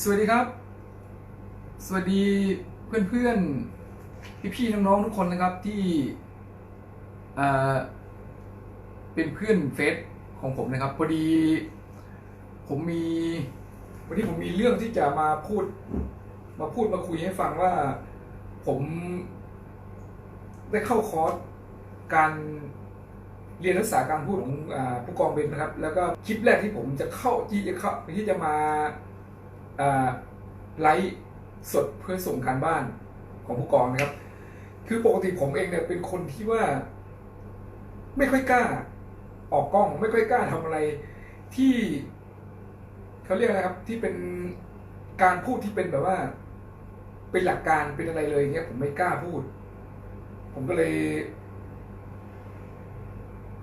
สวัสดีครับ สวัสดีเพื่อนๆพี่ๆน้องๆทุกคนนะครับที่เป็นเพื่อนเฟซของผมนะครับพอดี ผมมีวันนี้ผมมีเรื่องที่จะมาพูด มาพูดมาคุยให้ฟังว่าผมได้เข้าคอร์สการเรียนรักษาการพูดของอผู้กองเบนนะครับ แล้วก็คลิปแรกที่ผมจะเข้าที่จะเข้าที่จะมา ไลฟ์สดเพื่อส่งการบ้านของผู้กองนะครับ คือปกติผมเองเนี่ยเป็นคนที่ว่า ไม่ค่อยกล้า ออกกล้องไม่ค่อยกล้าทำอะไรที่เขาเรียกอะไรครับ ที่เป็นการพูดที่เป็นแบบว่า เป็นหลักการเป็นอะไรเลยเงี้ยผมไม่กล้าพูด ผมก็เลย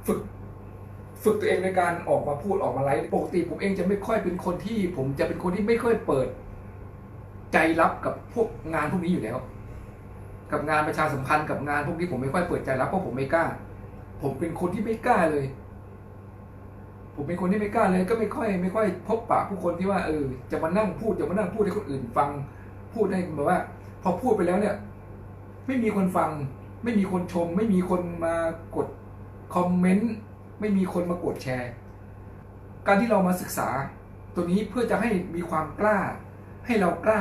ฝึก ฝึกตัวเองในการออกมาพูดออกมาไลฟ์ปกติผมเองจะไม่ค่อยเป็นคนที่ ผมจะเป็นคนที่ไม่ค่อยเปิด ใจรับกับพวกงานพวกนี้อยู่แล้ว กับงานประชาสัมพันธ์กับงานพวกนี้ผมไม่ค่อยเปิดใจรับเพราะผมไม่กล้า ผมเป็นคนที่ไม่กล้าเลย ผมเป็นคนที่ไม่กล้าเลย ก็ไม่ค่อย ไม่ค่อย พบปะผู้คนที่ว่าเออจะมานั่งพูดจะมานั่งพูดให้คนอื่นฟังพูดให้แบบว่า พอพูดไปแล้วเนี่ย ไม่มีคนฟัง ไม่มีคนชม ไม่มีคนมากดคอมเมนต์ ไม่มีคนมากดแชร์ การที่เรามาศึกษาตัวนี้เพื่อจะให้มีความกล้า ให้เรากล้า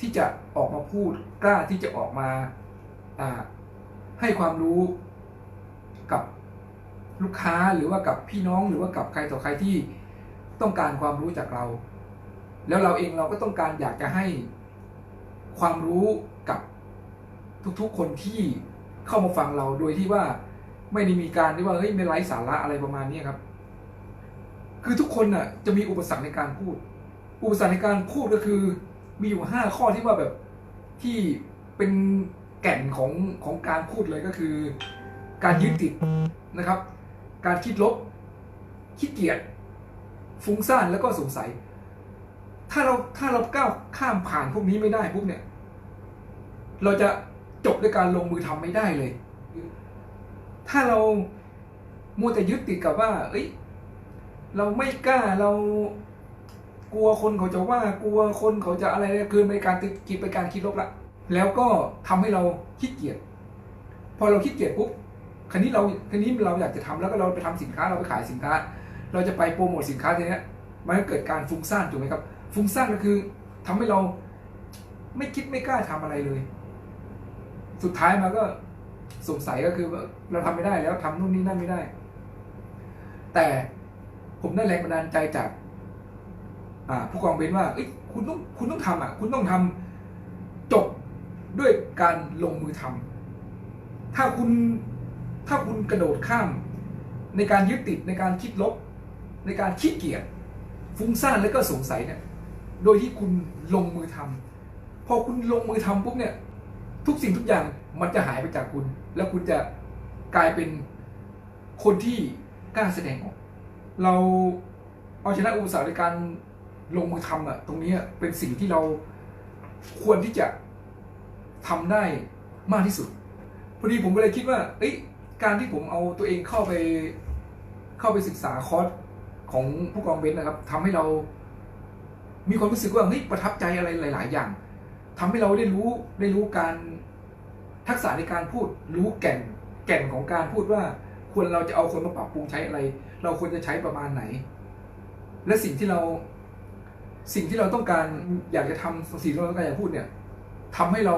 ที่จะออกมาพูด กล้าที่จะออกมาอ่าให้ความรู้กับลูกค้าหรือว่ากับพี่น้องหรือว่ากับใครต่อใครที่ต้องการความรู้จากเรา แล้วเราเองเราก็ต้องการอยากจะให้ความรู้กับทุกๆคนที่เข้ามาฟังเราโดยที่ว่า ไม่ได้มีการที่ว่าเฮ้ยไม่ไร้สาระอะไรประมาณนี้ครับ คือทุกคนน่ะ จะมีอุปสรรคในการพูด อุปสรรคในการพูดก็คือ มีอยู่ห้าข้อที่ว่าแบบที่เป็นแก่นของของการพูดเลยก็คือ การยึดติดนะครับ การคิดลบขี้เกียจฟุ้งซ่านแล้วก็สงสัย ถ้าเราถ้าเราก้าวข้ามผ่านพวกนี้ไม่ได้พวกเนี่ย เราจะจบด้วยการลงมือทำไม่ได้เลย ถ้าเรามัวแต่ยึดติดกับว่า เอ้ย เราไม่กล้าเรากลัวคนเขาจะว่ากลัวคนเขาจะอะไรเนี่ยคือเป็นการติดกิจเป็นการคิดลบละแล้วก็ทำให้เราขี้เกียจพอเราขี้เกียจปุ๊บคันนี้เราคันนี้เราอยากจะทำแล้วก็เราไปทำสินค้าเราไปขายสินค้า เราจะไปโปรโมทสินค้าทีนี้มันก็เกิดการฟุ้งซ่านถูกไหมครับ ฟุ้งซ่านก็คือทำให้เราไม่คิดไม่กล้าทำอะไรเลย สุดท้ายมาก็ สงสัยก็คือว่าเราทำไม่ได้แล้วทำนู่นนี่นั่นไม่ได้ แต่ผมได้แรงบันดาลใจจาก อ่า ผู้กองเบนว่าเอ้ยคุณต้องคุณต้องทำอะ คุณต้องทำจบด้วยการลงมือทำถ้าคุณถ้าคุณกระโดดข้าม ในการยึดติดในการคิดลบ ในการขี้เกียจฟุ้งซ่านแล้วก็สงสัยเนี่ย โดยที่คุณลงมือทำพอคุณลงมือทำปุ๊บเนี่ย ทุกสิ่งทุกอย่างมันจะหายไปจากคุณ แล้วคุณจะกลายเป็นคนที่กล้าแสดงออก เราเอาชนะอุปสรรคในการลงมือทำอะตรงนี้เป็นสิ่งที่เราควรที่จะทำได้มากที่สุดพอดีผมก็เลยคิดว่าเอ้ยการที่ผมเอาตัวเองเข้าไปเข้าไปศึกษาคอร์สของผู้กองเบนซ์นะครับทำให้เรามีความรู้สึกว่าเฮ้ยประทับใจอะไรหลาย ๆ อย่าง ทำให้เราได้รู้ได้รู้การทักษะในการพูดรู้แก่นแก่นของการพูดว่าควรเราจะเอาคนมาปรับปรุงใช้อะไร เราควรจะใช้ประมาณไหน และสิ่งที่เราสิ่งที่เราต้องการอยากจะทำสิ่งที่เราต้องการอยากพูดเนี่ยทำให้เรา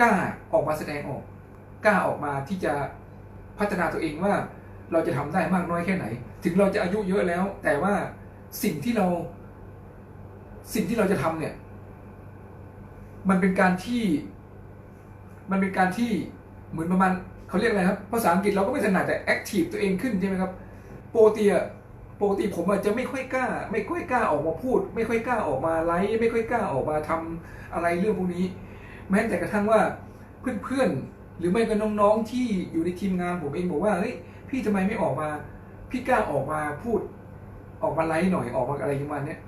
กล้าออกมาแสดงออก กล้าออกมาที่จะพัฒนาตัวเองว่าเราจะทำได้มากน้อยแค่ไหน ถึงเราจะอายุเยอะแล้ว แต่ว่าสิ่งที่เรา สิ่งที่เราจะทำเนี่ย มันเป็นการที่ มันเป็นการที่เหมือนประมาณเขาเรียกอะไรครับ ภาษาอังกฤษเราก็ไม่ถนัดแต่ active ตัวเองขึ้นใช่ไหมครับโปกติอะปกติผมอาจจะไม่ค่อยกล้า ไม่ค่อยกล้าออกมาพูด ไม่ค่อยกล้าออกมาไลฟ์ไม่ค่อยกล้าออกมาทำอะไรเรื่องพวกนี้ แม้แต่กระทั่งว่าเพื่อนๆหรือไม่ก็น้องๆที่อยู่ในทีมงานผมเองบอกว่าเฮ้ยพี่ทำไมไม่ออกมา พี่กล้าออกมาพูด ออกมาไลฟ์หน่อยออกมาอะไรประมาณนี้ย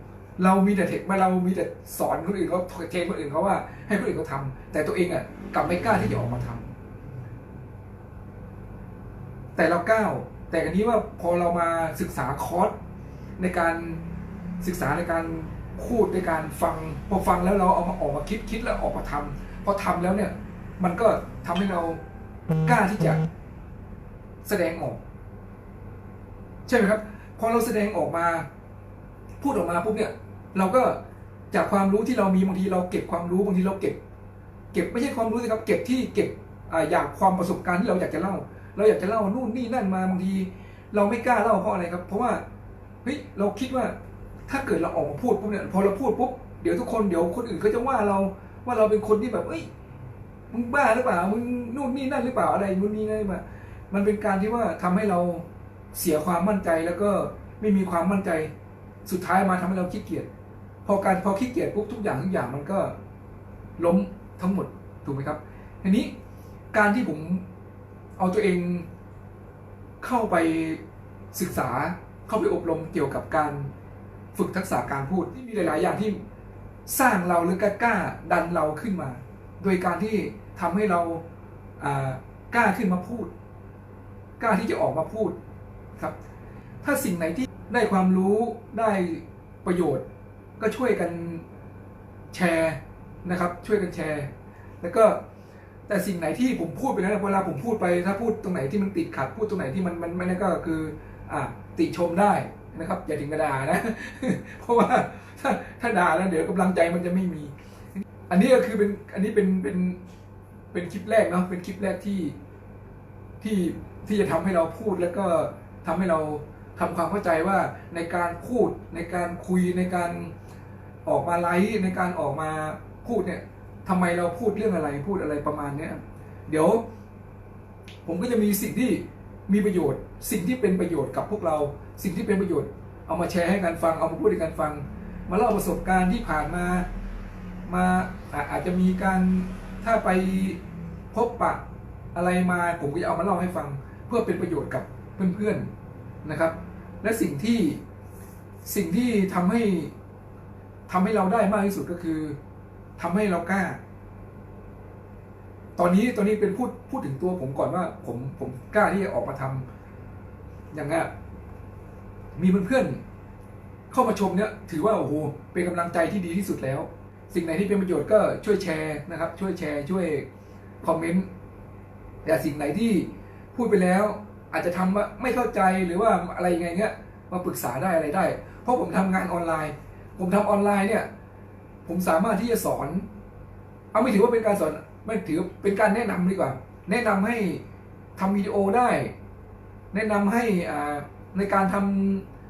เรามีแต่เทคมาเรามีแต่สอนคนอื่นเขาเทรนคนอื่นเขาว่าให้คนอื่นเขาทำแต่ตัวเองอะกลับไม่กล้าที่จะออกมาทำแต่เราก้าวแต่กันนี้ว่าพอเรามาศึกษาคอร์สในการศึกษาในการพูดในการฟังพอฟังแล้วเราเอามาออกมาคิดคิดแล้วออกมาทำพอทำแล้วเนี่ย มันก็ทำให้เรากล้าที่จะแสดงออก ใช่ไหมครับ พอเราแสดงออกมา พูดออกมาปุ๊บเนี่ยเราก็จากความรู้ที่เรามีบางทีเราเก็บความรู้บางทีเราเก็บ เก็บไม่ใช่ความรู้สิครับ เก็บที่เก็บอยากความประสบการณ์ที่เราอยากจะเล่า เราอยากจะเล่านู่นนี่นั่นมาบางที เราไม่กล้าเล่าเพราะอะไรครับ เพราะว่าเฮ้ยเราคิดว่าถ้าเกิดเราออกมาพูดปุ๊บเนี่ยพอเราพูดปุ๊บเดี๋ยวทุกคนเดี๋ยวคนอื่นเขาจะว่าเราว่าเราเป็นคนที่แบบเอ้ยมึงบ้าหรือเปล่ามึงนู่นนี่นั่นหรือเปล่าอะไรนู่นนี่นั่นมามันเป็นการที่ว่าทำให้เราเสียความมั่นใจแล้วก็ไม่มีความมั่นใจ สุดท้ายมาทำให้เราขี้เกียจพอการพอขี้เกียจปุ๊บทุกอย่างทุกอย่างมันก็ล้มทั้งหมดถูกไหมครับทีนี้การที่ผมเอาตัวเองเข้าไปศึกษาเข้าไปอบรมเกี่ยวกับการฝึกทักษะการพูดที่มีหลาย ๆ อย่างที่สร้างเราหรือกล้าดันเราขึ้นมา โดยการที่ทำให้เรากล้าขึ้นมาพูด กล้าที่จะออกมาพูดครับ ถ้าสิ่งไหนที่ ได้ความรู้ได้ประโยชน์ ก็ช่วยกันแชร์นะครับ ช่วยกันแชร์ แล้วก็แต่สิ่งไหนที่ผมพูดไปแล้วเวลาผมพูดไปถ้าพูดตรงไหนที่มันติดขัด พูดตรงไหนที่มันมันไม่นั่นก็คืออ่าติชมได้นะครับ อย่าถึงกระดานะ เพราะว่าถ้าถ้าด่าแล้วเดี๋ยวกำลังใจมันจะไม่มี อันนี้ก็คือเป็นอันนี้เป็นเป็นเป็นคลิปแรกเนาะเป็นคลิปแรกที่ที่ที่จะทำให้เราพูดแล้วก็ทำให้เรา ทำความเข้าใจว่าในการพูดในการคุยในการออกมาไลฟ์ในการออกมาพูดเนี่ยทำไมเราพูดเรื่องอะไรพูดอะไรประมาณเนี้ยเดี๋ยว ผมก็จะมีสิ่งที่มีประโยชน์ สิ่งที่เป็นประโยชน์กับพวกเรา สิ่งที่เป็นประโยชน์ เอามาแชร์ให้กันฟังเอามาพูดให้กันฟัง มาเล่าประสบการณ์ที่ผ่านมามาอาอาจจะมีการถ้าไปพบปะอะไรมาผมก็จะเอามาเล่าให้ฟัง เพื่อเป็นประโยชน์กับเพื่อนๆนะครับ และสิ่งที่สิ่งที่ทำให้ทำให้เราได้มากที่สุดก็คือทำให้เรากล้า ตอนนี้ตอนนี้เป็นพูดพูดถึงตัวผมก่อนว่า ผมผมกล้าที่จะออกมาทำอย่างเงี้ยมีเพื่อนๆเข้ามาชมเนี่ย ถือว่าโอ้โหเป็นกำลังใจที่ดีที่สุดแล้ว สิ่งไหนที่เป็นประโยชน์ก็ช่วยแชร์นะครับ ช่วยแชร์ช่วยคอมเมนต์แต่สิ่งไหนที่พูดไปแล้ว อาจจะทำว่าไม่เข้าใจหรือว่าอะไรยังไงเงี้ยมาปรึกษาได้อะไรได้ เพราะผมทำงานออนไลน์ ผมทำออนไลน์เนี่ย ผมสามารถที่จะสอน เอาไม่ถือว่าเป็นการสอนไม่ถือเป็นการแนะนำดีกว่า แนะนำให้ทำวิดีโอได้ แนะนำให้อ่าในการท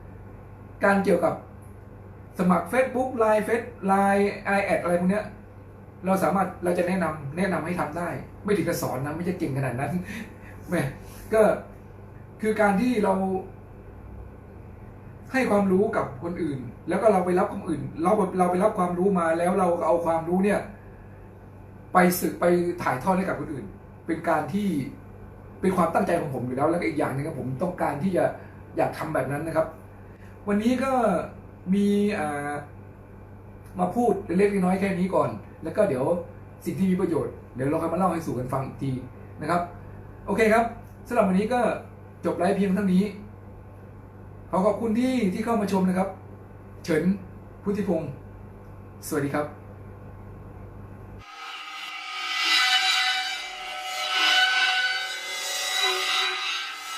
ำการเกี่ยวกับสมัคร Facebook ไลน์เฟซไลน์ไอแอดอะไรพวกเนี้ยเราสามารถเราจะแนะนำแนะนำให้ทำได้ ไม่ถึงกับสอนนะไม่ใช่เก่งขนาดนั้นแม่ก็ คือการที่เราให้ความรู้กับคนอื่น แล้วก็เราไปรับคนอื่น เราเราไปรับความรู้มาแล้วเราเอาความรู้เนี่ย ไปสึกไปถ่ายทอดให้กับคนอื่น เป็นการที่เป็นความตั้งใจของผมอยู่แล้ว แล้วก็อีกอย่างหนึ่งครับผมต้องการที่จะอยากทำแบบนั้นนะครับ วันนี้ก็มีมาพูดเล็กๆน้อยๆแค่นี้ก่อน แล้วก็เดี๋ยวสิ่งที่มีประโยชน์เดี๋ยวเราค่อยมาเล่าให้สู่กันฟังอีกทีนะครับ โอเคครับสำหรับวันนี้ก็ จบไลฟ์เพียงเท่านี้ ขอขอบคุณที่ที่เข้ามาชมนะครับ เฉินพุทธิพงศ์สวัสดีครับ